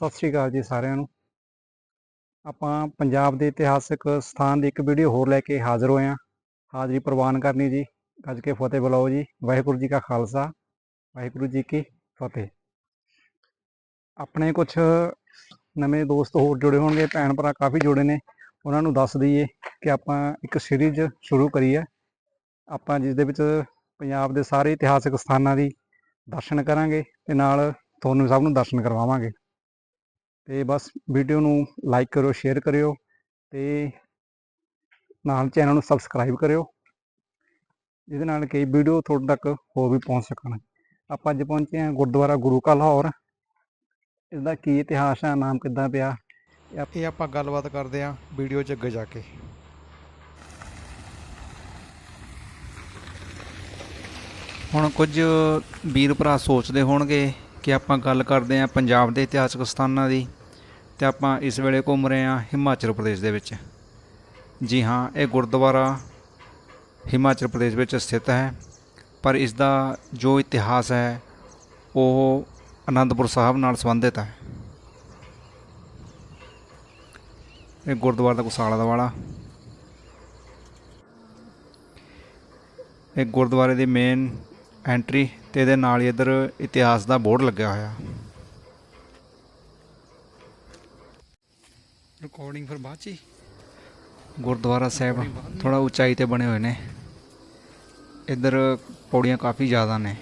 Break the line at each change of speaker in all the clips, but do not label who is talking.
ਸਤਿ ਸ੍ਰੀ ਅਕਾਲ ਜੀ ਸਾਰਿਆਂ ਨੂੰ। ਆਪਾਂ ਪੰਜਾਬ ਦੇ ਇਤਿਹਾਸਕ ਸਥਾਨ ਦੀ ਇੱਕ ਵੀਡੀਓ ਹੋਰ ਲੈ ਕੇ ਹਾਜ਼ਰ ਹੋਏ ਹਾਂ। ਹਾਜ਼ਰੀ ਪ੍ਰਵਾਨ ਕਰਨੀ ਜੀ। ਗੱਜ ਕੇ ਫਤਿਹ ਬੁਲਾਓ ਜੀ। ਵਾਹਿਗੁਰੂ ਜੀ ਕਾ ਖਾਲਸਾ, ਵਾਹਿਗੁਰੂ ਜੀ ਕੀ ਫਤਿਹ। ਆਪਣੇ ਕੁਝ ਨਵੇਂ ਦੋਸਤ ਹੋਰ ਜੁੜੇ ਹੋਣਗੇ, ਭੈਣ ਭਰਾ ਕਾਫੀ ਜੁੜੇ ਨੇ। ਉਹਨਾਂ ਨੂੰ ਦੱਸ ਦਈਏ ਕਿ ਆਪਾਂ ਇੱਕ ਸੀਰੀਜ਼ ਸ਼ੁਰੂ ਕਰੀ ਹੈ। ਆਪਾਂ ਜਿਸ ਦੇ ਵਿੱਚ ਪੰਜਾਬ ਦੇ ਸਾਰੇ ਇਤਿਹਾਸਕ ਸਥਾਨਾਂ ਦੀ ਦਰਸ਼ਨ ਕਰਾਂਗੇ ਤੇ ਨਾਲ ਤੁਹਾਨੂੰ ਸਭ ਨੂੰ ਦਰਸ਼ਨ ਕਰਵਾਵਾਂਗੇ। ਤੇ ਬਸ ਵੀਡੀਓ ਨੂੰ ਲਾਈਕ ਕਰਿਓ ਸ਼ੇਅਰ ਕਰਿਓ ਤੇ ਨਾਲ ਚੈਨਲ ਨੂੰ ਸਬਸਕ੍ਰਾਈਬ ਕਰਿਓ, ਜਿਹਦੇ ਨਾਲ ਕਿ ਵੀਡੀਓ ਤੁਹਾਡੇ ਤੱਕ ਹੋਰ ਵੀ ਪਹੁੰਚ ਸਕਣ। ਆਪਾਂ ਅੱਜ ਪਹੁੰਚੇ ਹਾਂ ਗੁਰਦੁਆਰਾ ਗੁਰੂ ਕਾ ਲਾਹੌਰ। ਇਸ ਦਾ ਕੀ ਇਤਿਹਾਸ ਹੈ ਨਾਮ ਕਿੱਦਾਂ ਪਿਆ? ਇਹ ਆਪਾਂ ਗੱਲਬਾਤ ਕਰਦੇ ਹਾਂ ਵੀਡੀਓ 'ਚ ਅੱਗੇ ਜਾ ਕੇ।
ਹੁਣ ਕੁਝ ਵੀਰ ਭਰਾ ਸੋਚਦੇ ਹੋਣਗੇ ਕਿ ਆਪਾਂ ਗੱਲ ਕਰਦੇ ਹਾਂ ਪੰਜਾਬ ਦੇ ਇਤਿਹਾਸਕ ਸਥਾਨਾਂ ਦੀ ਤੇ ਆਪਾਂ ਇਸ ਵੇਲੇ ਘੁੰਮ ਰਹੇ ਹਾਂ ਹਿਮਾਚਲ ਪ੍ਰਦੇਸ਼ ਦੇ ਵਿੱਚ। ਜੀ ਹਾਂ, ਇਹ ਗੁਰਦੁਆਰਾ ਹਿਮਾਚਲ ਪ੍ਰਦੇਸ਼ ਵਿੱਚ ਸਥਿਤ ਹੈ, ਪਰ ਇਸ ਦਾ ਜੋ ਇਤਿਹਾਸ ਹੈ, ਉਹ ਅਨੰਦਪੁਰ ਸਾਹਿਬ ਨਾਲ ਸੰਬੰਧਿਤ ਹੈ। ਇਹ ਗੁਰਦੁਆਰਾ ਦਾ ਕੁਸਾਲਾ ਦਾ ਵਾਲਾ। ਇਹ ਗੁਰਦੁਆਰੇ ਦੇ ਮੇਨ ਐਂਟਰੀ ਤੇ ਇਹਦੇ ਨਾਲ ਹੀ ਇੱਧਰ ਇਤਿਹਾਸ ਦਾ ਬੋਰਡ ਲੱਗਿਆ ਹੋਇਆ।
ਰਿਕਾਰਡਿੰਗ ਫਿਰ ਬਾਅਦ 'ਚ
ਗੁਰਦੁਆਰਾ ਸਾਹਿਬ ਥੋੜਾ ਉਚਾਈ ਤੇ ਬਣੇ ਹੋਏ ਨੇ। ਇੱਧਰ ਪੌੜੀਆਂ ਕਾਫੀ ਜ਼ਿਆਦਾ ਨੇ।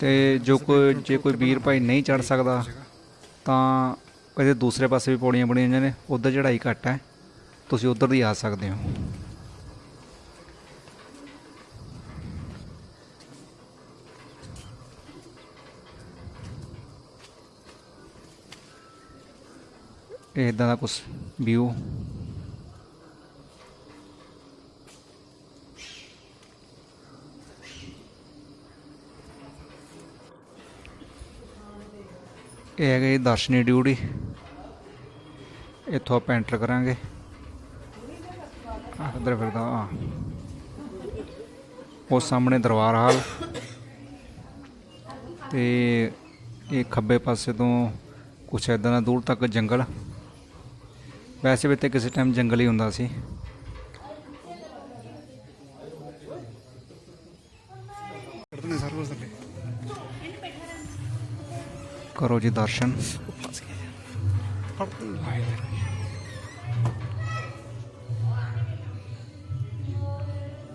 ਤੇ ਜੋ ਕੋਈ ਜੇ ਕੋਈ ਵੀਰ ਭਾਈ ਨਹੀਂ ਚੜ ਸਕਦਾ ਤਾਂ ਕਦੇ ਦੂਸਰੇ ਪਾਸੇ ਵੀ ਪੌੜੀਆਂ ਬਣੀਆਂ ਹੋਈਆਂ ਨੇ ਉੱਧਰ ਚੜ੍ਹਾਈ ਘੱਟ ਹੈ। ਤੁਸੀਂ ਉੱਧਰ ਦੀ ਆ ਸਕਦੇ ਹੋ। ਇਹ ਇਦਾਂ ਦਾ ਕੁਝ ਵਿਊ ਇਹ ਹੈਗਾ ਜੀ ਦਰਸ਼ਨੀ ਡਿਊਟੀ। ਇੱਥੋਂ ਆਪਾਂ ਐਂਟਰ ਕਰਾਂਗੇ। ਆਹ ਫਿਰਦਾ ਆ ਉਹ ਸਾਹਮਣੇ ਦਰਬਾਰ ਹਾਲ। ਤੇ ਇਹ ਖੱਬੇ ਪਾਸੇ ਤੋਂ ਕੁਛ ਇਦਾਂ ਦਾ ਦੂਰ ਤੱਕ ਜੰਗਲ। ਵੈਸੇ ਵੀ ਇੱਥੇ ਕਿਸੇ ਟਾਈਮ ਜੰਗਲ ਹੀ ਹੁੰਦਾ ਸੀ। ਕਰੋ ਜੀ ਦਰਸ਼ਨ।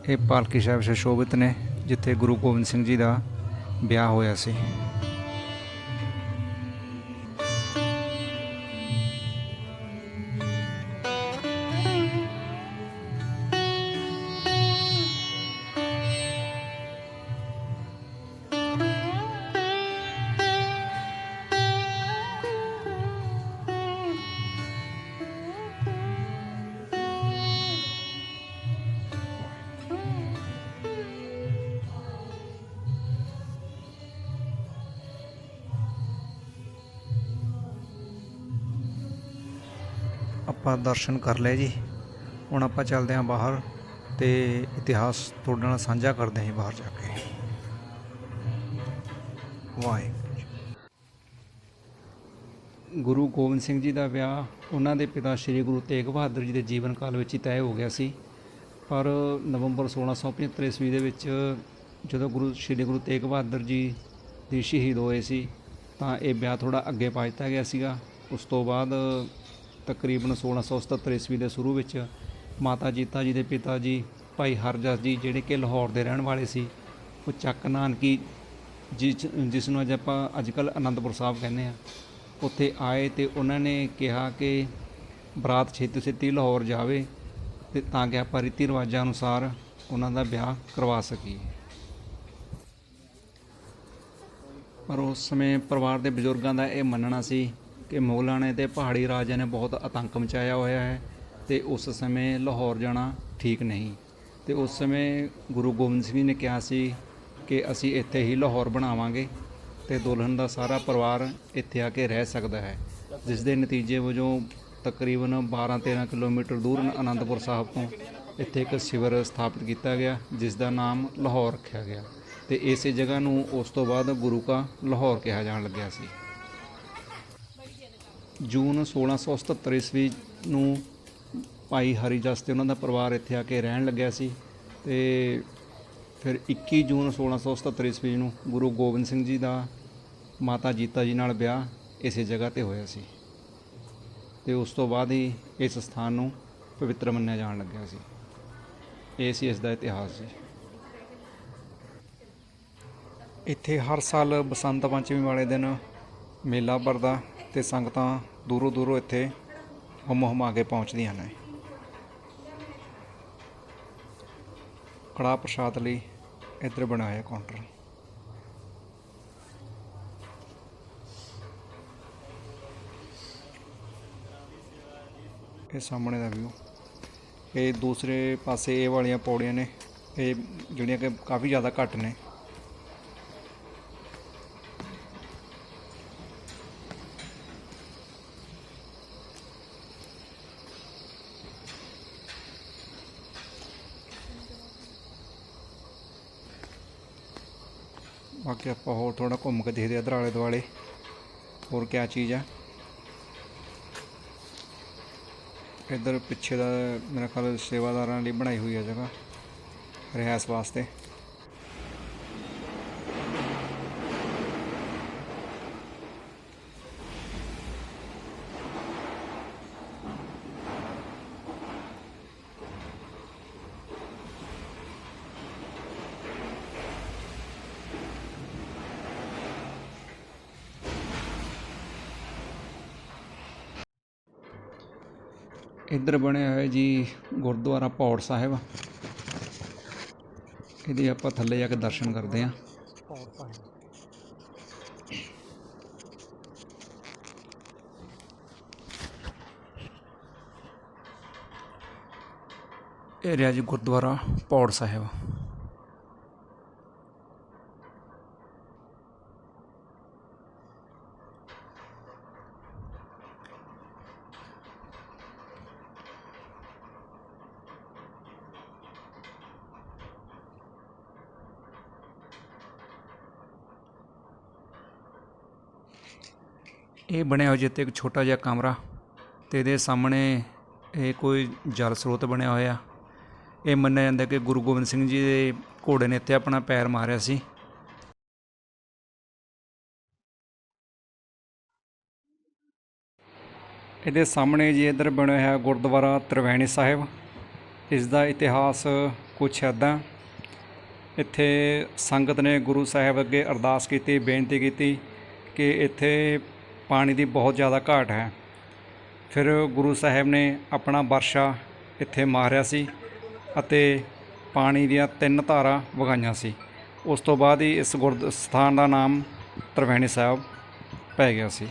ਇਹ ਪਾਲਕੀ ਸਾਹਿਬ ਸ਼ੋਭਿਤ ਨੇ, ਜਿੱਥੇ ਗੁਰੂ ਗੋਬਿੰਦ ਸਿੰਘ ਜੀ ਦਾ ਵਿਆਹ ਹੋਇਆ ਸੀ। ਆਪਾਂ ਦਰਸ਼ਨ ਕਰ ਲਏ ਜੀ। ਹੁਣ ਆਪਾਂ ਚੱਲਦੇ ਹਾਂ ਬਾਹਰ ਤੇ ਇਤਿਹਾਸ ਤੁਹਾਡੇ ਨਾਲ ਸਾਂਝਾ ਕਰਦੇ ਹਾਂ ਬਾਹਰ ਜਾ ਕੇ। ਵਾਹਿਗੁਰੂ ਜੀ। ਗੁਰੂ ਗੋਬਿੰਦ ਸਿੰਘ ਜੀ ਦਾ ਵਿਆਹ ਉਹਨਾਂ ਦੇ ਪਿਤਾ ਸ੍ਰੀ ਗੁਰੂ ਤੇਗ ਬਹਾਦਰ ਜੀ ਦੇ ਜੀਵਨ ਕਾਲ ਵਿੱਚ ਹੀ ਤੈਅ ਹੋ ਗਿਆ ਸੀ। ਪਰ ਨਵੰਬਰ 1675 ਈਸਵੀ ਦੇ ਵਿੱਚ ਜਦੋਂ ਗੁਰੂ ਸ੍ਰੀ ਗੁਰੂ ਤੇਗ ਬਹਾਦਰ ਜੀ ਦੀ ਸ਼ਹੀਦ ਹੋਏ ਸੀ, ਤਾਂ ਇਹ ਵਿਆਹ ਥੋੜਾ ਅੱਗੇ ਪਾ ਦਿੱਤਾ ਗਿਆ ਸੀਗਾ। ਉਸ ਤੋਂ ਬਾਅਦ ਤਕਰੀਬਨ 1677 ਈਸਵੀ ਦੇ ਸ਼ੁਰੂ ਵਿੱਚ ਮਾਤਾ ਜੀਤਾ ਜੀ ਦੇ ਪਿਤਾ ਜੀ, ਭਾਈ ਹਰਜਸ ਜੀ ਜਿਹੜੇ ਕਿ ਲਾਹੌਰ ਦੇ ਰਹਿਣ ਵਾਲੇ ਸੀ, ਉਹ ਚੱਕ ਨਾਨਕੀ ਜਿਸ ਜਿਸ ਨੂੰ ਅੱਜ ਆਪਾਂ ਅੱਜ ਕੱਲ ਅਨੰਦਪੁਰ ਸਾਹਿਬ ਕਹਿੰਦੇ ਆ ਉੱਥੇ ਆਏ ਤੇ ਉਹਨਾਂ ਨੇ ਕਿਹਾ ਕਿ ਬਰਾਤ ਛੇਤੀ ਛੇਤੀ ਲਾਹੌਰ ਜਾਵੇ ਤੇ ਤਾਂ ਕਿ ਆਪਾਂ ਰੀਤੀ ਰਿਵਾਜਾਂ ਅਨੁਸਾਰ ਉਹਨਾਂ ਦਾ ਵਿਆਹ ਕਰਵਾ ਸਕੀਏ। ਪਰ ਉਸ ਸਮੇਂ ਪਰਿਵਾਰ ਦੇ ਬਜ਼ੁਰਗਾਂ ਦਾ ਇਹ ਮੰਨਣਾ ਸੀ ਕਿ ਮੁਗਲਾਂ ਨੇ ਤੇ ਪਹਾੜੀ ਰਾਜਿਆਂ ਨੇ ਬਹੁਤ ਆਤੰਕ ਮਚਾਇਆ ਹੋਇਆ ਹੈ ਤੇ ਉਸ ਸਮੇਂ ਲਾਹੌਰ ਜਾਣਾ ਠੀਕ ਨਹੀਂ। ਤੇ ਉਸ ਸਮੇਂ ਗੁਰੂ ਗੋਬਿੰਦ ਸਿੰਘ ਜੀ ਨੇ ਕਿਹਾ ਸੀ ਕਿ ਅਸੀਂ ਇੱਥੇ ਹੀ ਲਾਹੌਰ ਬਣਾਵਾਂਗੇ ਤੇ ਦੁਲਹਨ ਦਾ ਸਾਰਾ ਪਰਿਵਾਰ ਇੱਥੇ ਆ ਕੇ ਰਹਿ ਸਕਦਾ ਹੈ, ਜਿਸ ਦੇ ਨਤੀਜੇ ਵਜੋਂ ਤਕਰੀਬਨ 12-13 ਕਿਲੋਮੀਟਰ ਦੂਰ ਅਨੰਦਪੁਰ ਸਾਹਿਬ ਤੋਂ ਇੱਥੇ ਇੱਕ ਸ਼ਿਵਰ ਸਥਾਪਿਤ ਕੀਤਾ ਗਿਆ, ਜਿਸ ਦਾ ਨਾਮ ਲਾਹੌਰ ਰੱਖਿਆ ਗਿਆ। ਤੇ ਇਸੇ ਜਗ੍ਹਾ ਨੂੰ ਉਸ ਤੋਂ ਬਾਅਦ ਗੁਰੂ ਕਾ ਲਾਹੌਰ ਕਿਹਾ ਜਾਣ ਲੱਗਿਆ ਸੀ। ਜੂਨ 1677 ਈਸਵੀ ਨੂੰ ਭਾਈ ਹਰੀ ਜਸ ਤੇ ਉਹਨਾਂ ਦਾ ਪਰਿਵਾਰ ਇੱਥੇ ਆ ਕੇ ਰਹਿਣ ਲੱਗਿਆ ਸੀ ਤੇ ਫਿਰ 21 ਜੂਨ 1677 ਈਸਵੀ ਨੂੰ ਗੁਰੂ ਗੋਬਿੰਦ ਸਿੰਘ ਜੀ ਦਾ ਮਾਤਾ ਜੀਤਾ ਜੀ ਨਾਲ ਵਿਆਹ ਇਸੇ ਜਗ੍ਹਾ ਤੇ ਹੋਇਆ ਸੀ। ਤੇ ਉਸ ਤੋਂ ਬਾਅਦ ਹੀ ਇਸ ਸਥਾਨ ਨੂੰ ਪਵਿੱਤਰ ਮੰਨਿਆ ਜਾਣ ਲੱਗਿਆ ਸੀ। ਇਹ ਸੀ ਇਸ ਦਾ ਇਤਿਹਾਸ ਜੀ। ਇੱਥੇ ਹਰ ਸਾਲ ਬਸੰਤ ਪੰਚਮੀ ਵਾਲੇ ਦਿਨ ਮੇਲਾ ਭਰਦਾ ਤੇ ਸੰਗਤਾਂ ਦੂਰੋਂ ਦੂਰੋਂ ਇੱਥੇ ਹੁਮ ਹੁਮਾ ਕੇ ਪਹੁੰਚਦੀਆਂ ਨੇ। ਕੜਾਹ ਪ੍ਰਸ਼ਾਦ ਲਈ ਇੱਧਰ ਬਣਾਇਆ ਕਾਊਂਟਰ। ਇਹ ਸਾਹਮਣੇ ਦਾ ਵਿਊ ਇਹ ਦੂਸਰੇ ਪਾਸੇ ਇਹ ਵਾਲੀਆਂ ਪੌੜੀਆਂ ਨੇ। ਇਹ ਜਿਹੜੀਆਂ ਕਿ ਕਾਫੀ ਜ਼ਿਆਦਾ ਘੱਟ ਨੇ। ਬਾਕੀ ਆਪਾਂ ਹੋਰ ਥੋੜਾ ਘੁੰਮ ਕੇ ਦੇਖਦੇ ਹਾਂ ਇੱਧਰ ਆਲੇ ਦੁਆਲੇ। ਹੋਰ ਕਿਆ ਚੀਜ਼ ਆ? ਇੱਧਰ ਪਿੱਛੇ ਦਾ ਮੇਰਾ ਖਿਆਲ ਸੇਵਾਦਾਰਾਂ ਲਈ ਬਣਾਈ ਹੋਈ ਹੈ ਜਗ੍ਹਾ, ਰਿਹਾਇਸ਼ ਵਾਸਤੇ। ਇੱਧਰ ਬਣਿਆ ਹੋਇਆ ਜੀ ਗੁਰਦੁਆਰਾ ਪੌੜ ਸਾਹਿਬ। ਇਹਦੇ ਆਪਾਂ ਥੱਲੇ ਜਾ ਕੇ ਦਰਸ਼ਨ ਕਰਦੇ ਹਾਂ। ਇਹ ਰਿਹਾ ਜੀ ਗੁਰਦੁਆਰਾ ਪੌੜ ਸਾਹਿਬ। ਇਹ ਬਣਿਆ ਹੋਇਆ ਜਿੱਤੇ ਇੱਕ ਛੋਟਾ ਜਿਹਾ ਕਮਰਾ ਤੇ ਇਹਦੇ ਸਾਹਮਣੇ ਇਹ ਕੋਈ ਜਲ ਸਰੋਤ ਬਣਿਆ ਹੋਇਆ। ਇਹ ਮੰਨਿਆ ਜਾਂਦਾ ਕਿ ਗੁਰੂ ਗੋਬਿੰਦ ਸਿੰਘ ਜੀ ਦੇ ਘੋੜੇ ਨੇ ਇੱਥੇ ਆਪਣਾ ਪੈਰ ਮਾਰਿਆ ਸੀ। ਇਹਦੇ ਸਾਹਮਣੇ ਜੀ ਇੱਧਰ ਬਣਿਆ ਹੋਇਆ ਗੁਰਦੁਆਰਾ ਤ੍ਰਿਵੈਣੀ ਸਾਹਿਬ। ਇਸ ਦਾ ਇਤਿਹਾਸ ਕੁਛ ਇੱਦਾਂ ਇੱਥੇ ਸੰਗਤ ਨੇ ਗੁਰੂ ਸਾਹਿਬ ਅੱਗੇ ਅਰਦਾਸ ਕੀਤੀ, ਬੇਨਤੀ ਕੀਤੀ ਕਿ ਇੱਥੇ ਪਾਣੀ ਦੀ ਬਹੁਤ ਜ਼ਿਆਦਾ ਘਾਟ ਹੈ। ਫਿਰ ਗੁਰੂ ਸਾਹਿਬ ਨੇ ਆਪਣਾ ਵਰਸ਼ਾ ਇੱਥੇ ਮਾਰਿਆ ਸੀ ਅਤੇ ਪਾਣੀ ਦੀਆਂ ਤਿੰਨ ਧਾਰਾਂ ਵਗਾਈਆਂ ਸੀ। ਉਸ ਤੋਂ ਬਾਅਦ ਹੀ ਇਸ ਗੁਰਦ ਸਥਾਨ ਦਾ ਨਾਮ ਤ੍ਰਿਵੈਣੀ ਸਾਹਿਬ ਪੈ ਗਿਆ ਸੀ।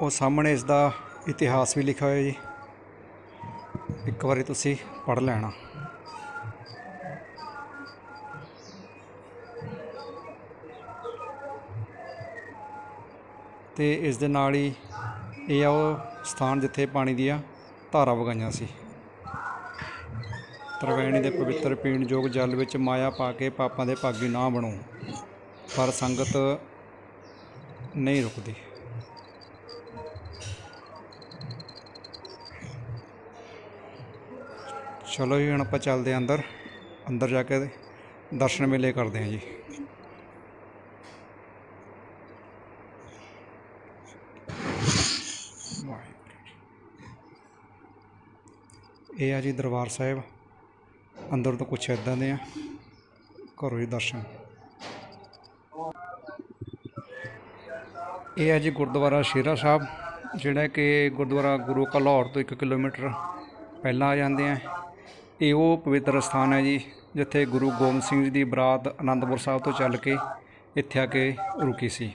ਉਹ ਸਾਹਮਣੇ ਇਸ ਦਾ ਇਤਿਹਾਸ ਵੀ ਲਿਖਿਆ ਹੋਇਆ ਜੀ। ਇੱਕ ਵਾਰੀ ਤੁਸੀਂ ਪੜ੍ਹ ਲੈਣਾ। ਤੇ ਇਸ ਦੇ ਨਾਲ ਹੀ ਇਹ ਆ ਉਹ ਸਥਾਨ ਜਿੱਥੇ ਪਾਣੀ ਦੀਆਂ ਧਾਰਾ ਵਗਾਈਆਂ ਸੀ। ਤਰਵੈਣੀ ਦੇ ਪਵਿੱਤਰ ਪੀਣ ਯੋਗ ਜਲ ਵਿੱਚ ਮਾਇਆ ਪਾ ਕੇ ਪਾਪਾਂ ਦੇ ਭਾਗੀ ਨਾ ਬਣੋ, ਪਰ ਸੰਗਤ ਨਹੀਂ ਰੁਕਦੀ। ਚਲੋ ਜੀ, ਹੁਣ ਆਪਾਂ ਚੱਲਦੇ ਹਾਂ ਅੰਦਰ। ਅੰਦਰ ਜਾ ਕੇ ਦਰਸ਼ਨ ਮੇਲੇ ਕਰਦੇ ਹਾਂ ਜੀ। ਇਹ ਆ ਜੀ ਦਰਬਾਰ ਸਾਹਿਬ। ਅੰਦਰ ਤੋਂ ਕੁਛ ਇਦਾਂ ਦੇ ਆ। ਘਰੋਂ ਜੀ ਦਰਸ਼ਨ। ਇਹ ਹੈ ਜੀ ਗੁਰਦੁਆਰਾ ਸ਼ੇਰਾ ਸਾਹਿਬ, ਜਿਹੜਾ ਕਿ ਗੁਰਦੁਆਰਾ ਗੁਰੂ ਕਾ ਲਾਹੌਰ ਤੋਂ 1 ਕਿਲੋਮੀਟਰ ਪਹਿਲਾਂ ਆ ਜਾਂਦੇ ਆ। ਇਹ ਉਹ ਪਵਿੱਤਰ ਸਥਾਨ ਹੈ ਜੀ, ਜਿੱਥੇ ਗੁਰੂ ਗੋਬਿੰਦ ਸਿੰਘ ਜੀ ਦੀ ਬਰਾਤ ਆਨੰਦਪੁਰ ਸਾਹਿਬ ਤੋਂ ਚੱਲ ਕੇ ਇੱਥੇ ਆ ਕੇ ਰੁਕੀ ਸੀ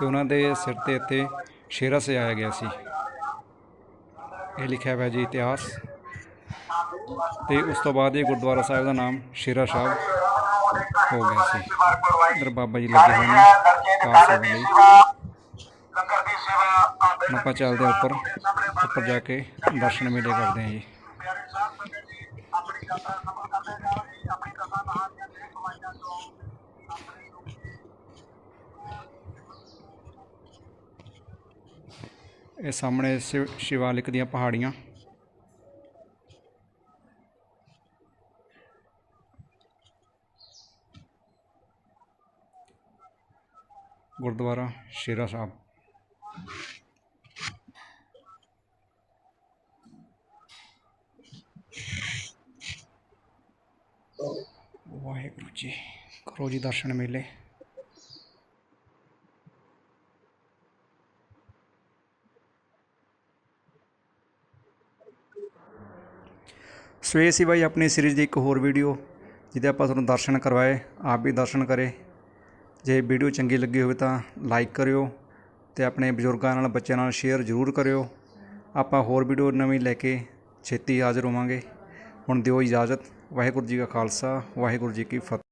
ਤੇ ਉਹਨਾਂ ਦੇ ਸਿਰ ਤੇ ਇੱਥੇ ਸ਼ੇਰਾ ਸਜਾਇਆ ਗਿਆ ਸੀ। ਇਹ ਲਿਖਿਆ ਹੋਇਆ ਜੀ ਇਤਿਹਾਸ। ਤੇ ਉਸ ਤੋਂ ਬਾਅਦ ਇਹ ਗੁਰਦੁਆਰਾ ਸਾਹਿਬ ਦਾ ਨਾਮ ਸ਼ੇਰਾ ਸਾਹਿਬ ਹੋ ਗਿਆ ਸੀ। ਇਧਰ ਬਾਬਾ ਜੀ ਲੱਗੇ ਹੋਏ ਨੇ, ਕਾਰ ਸੇਵਾ ਲਈ।
ਆਪਾਂ
ਚੱਲਦੇ ਉੱਪਰ ਉੱਪਰ ਜਾ ਕੇ ਦਰਸ਼ਨ ਮੇਲੇ ਕਰਦੇ ਹਾਂ ਜੀ। ਇਹ ਸਾਹਮਣੇ ਸ਼ਿਵਾਲਿਕ ਦੀਆਂ ਪਹਾੜੀਆਂ। ਗੁਰਦੁਆਰਾ ਸ਼ੇਰਾ ਸਾਹਿਬ। ਵਾਹਿਗੁਰੂ ਜੀ, ਕਰੋ ਜੀ ਦਰਸ਼ਨ ਮੇਲੇ। ਸੋ ਇਹ ਸੀ ਬਾਈ ਆਪਣੀ ਸੀਰੀਜ਼ ਦੀ ਇੱਕ ਹੋਰ ਵੀਡੀਓ ਜਿਹਦੇ ਆਪਾਂ ਤੁਹਾਨੂੰ ਦਰਸ਼ਨ ਕਰਵਾਏ, ਆਪ ਵੀ ਦਰਸ਼ਨ ਕਰੇ। ਜੇ ਵੀਡੀਓ ਚੰਗੀ ਲੱਗੀ ਹੋਵੇ ਤਾਂ ਲਾਈਕ ਕਰਿਓ ਅਤੇ ਆਪਣੇ ਬਜ਼ੁਰਗਾਂ ਨਾਲ, ਬੱਚਿਆਂ ਨਾਲ ਸ਼ੇਅਰ ਜ਼ਰੂਰ ਕਰਿਓ। ਆਪਾਂ ਹੋਰ ਵੀਡੀਓ ਨਵੀਂ ਲੈ ਕੇ ਛੇਤੀ ਹਾਜ਼ਰ ਹੋਵਾਂਗੇ। ਹੁਣ ਦਿਓ ਇਜਾਜ਼ਤ। ਵਾਹਿਗੁਰੂ ਜੀ ਕਾ ਖਾਲਸਾ, ਵਾਹਿਗੁਰੂ ਜੀ ਕੀ ਫਤਿਹ।